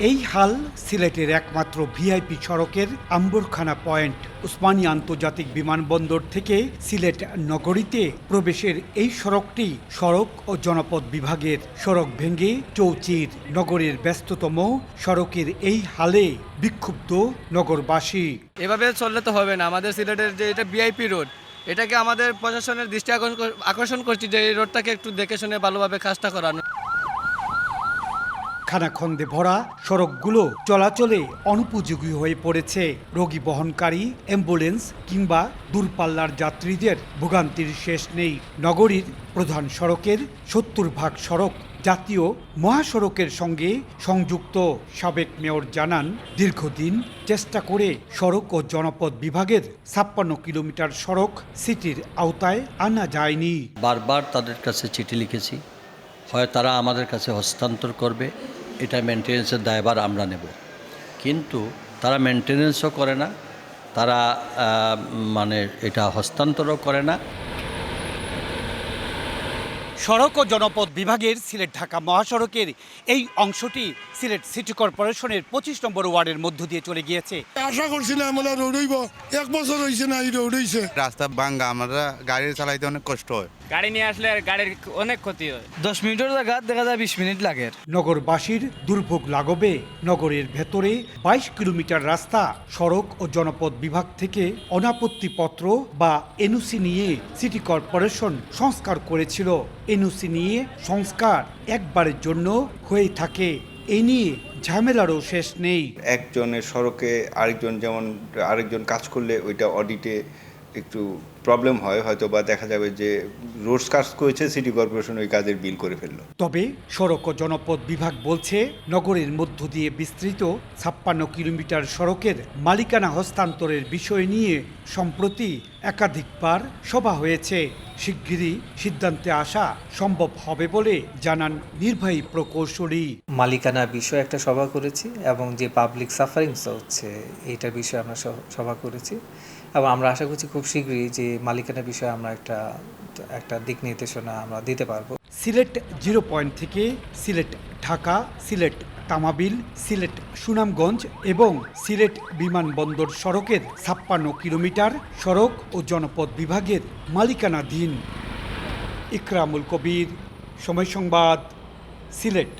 এই হাল সিলেটের একমাত্র ভিআইপি সড়কের আম্বরখানা পয়েন্ট, উসমানী আন্তর্জাতিক বিমানবন্দর থেকে সিলেট নগরীতে প্রবেশের এই সড়কটি সড়ক ও জনপদ বিভাগের সড়ক ভেঙে চৌচির নগরের ব্যস্ততম সড়কের এই হালে বিক্ষুব্ধ নগরবাসী। এভাবে চললে তো হবে না। আমাদের সিলেটের যে এটা ভিআইপি রোড, এটাকে আমাদের প্রশাসনের দৃষ্টি আকর্ষণ- করছি যে এই রোডটাকে একটু দেখে শুনে ভালোভাবে কাজটা করানো। খানাখন্দে ভরা সড়কগুলো চলাচলে অনুপযোগী হয়ে পড়েছে। রোগী বহনকারী, অ্যাম্বুলেন্স কিংবা দূরপাল্লার যাত্রীদের ভোগান্তির শেষ নেই। নগরীর প্রধান সড়কের সত্তর ভাগ সড়ক জাতীয় মহাসড়কের সঙ্গে সংযুক্ত। সাবেক মেয়র জানান, দীর্ঘদিন চেষ্টা করে সড়ক ও জনপদ বিভাগের ছাপ্পান্ন কিলোমিটার সড়ক সিটির আওতায় আনা যায়নি। বারবার তাদের কাছে চিঠি লিখেছি। হয় তারা আমাদের কাছে হস্তান্তর করবে এটা মেনটেন্যান্সের দায়ভার আমরা নেব। কিন্তু তারা মেনটেন্যান্সও করে না তারা মানে এটা হস্তান্তরও করে না। সড়ক ও জনপদ বিভাগের সিলেট ঢাকা মহাসড়কের এই অংশটি সিলেট সিটি কর্পোরেশনের পঁচিশ নম্বর ওয়ার্ডের মধ্য দিয়ে চলে গিয়েছে। আশা করছিলাম আমরা রোড হইব এক বছর হয়েছে না এই রোড হইছে রাস্তা ভাঙ্গা আমরা গাড়ি চালাইতে অনেক কষ্ট হয়। গাড়ি নিয়ে আসলে আর গাড়ির অনেক ক্ষতি হয়। দশ মিনিটের জায়গা দেখা যায় বিশ মিনিট লাগে। নগরবাসীর দুর্ভোগ লাগবে নগরের ভেতরে বাইশ কিলোমিটার রাস্তা। সড়ক ও জনপদ বিভাগ থেকে অনাপত্তিপত্র বা এনওসি নিয়ে সিটি কর্পোরেশন সংস্কার করেছিল। এনওসি নিয়ে সংস্কার একবারের জন্য হয়ে থাকে। এ নিয়ে ঝামেলারও শেষ নেই। একজনের সড়কে আরেকজন যেমন আরেকজন কাজ করলে ওইটা অডিটে একটু প্রবলেম হয় হয়তো বা দেখা যাবে যে রোডস কাজ করেছে সিটি কর্পোরেশন ওই কাজের বিল করে ফেলল। তবে সড়ক ও জনপদ বিভাগ বলছে নগরের মধ্য দিয়ে বিস্তৃত ছাপ্পান্ন কিলোমিটার সড়কের মালিকানা হস্তান্তরের বিষয় নিয়ে সম্প্রতি একাধিকবার সভা হয়েছে। শিগগিরই সিদ্ধান্তে আসা সম্ভব হবে বলে জানান নির্বাহী প্রকৌশলী। মালিকানা বিষয়ে একটা সভা করেছি এবং যে পাবলিক সাফারিংস হচ্ছে এইটার বিষয়ে আমরা স- সভা করেছি। এবং আমরা আশা করছি খুব শীঘ্রই যে মালিকানা বিষয়ে আমরা একটা একটা দিক নির্দেশনা আমরা দিতে পারব। সিলেট জিরো পয়েন্ট থেকে সিলেট ঢাকা, সিলেট তামাবিল, সিলেট সুনামগঞ্জ এবং সিলেট বিমানবন্দর সড়কের ছাপ্পান্ন কিলোমিটার সড়ক ও জনপদ বিভাগের মালিকানাধীন। ইকরামুল কবির, সময় সংবাদ, সিলেট।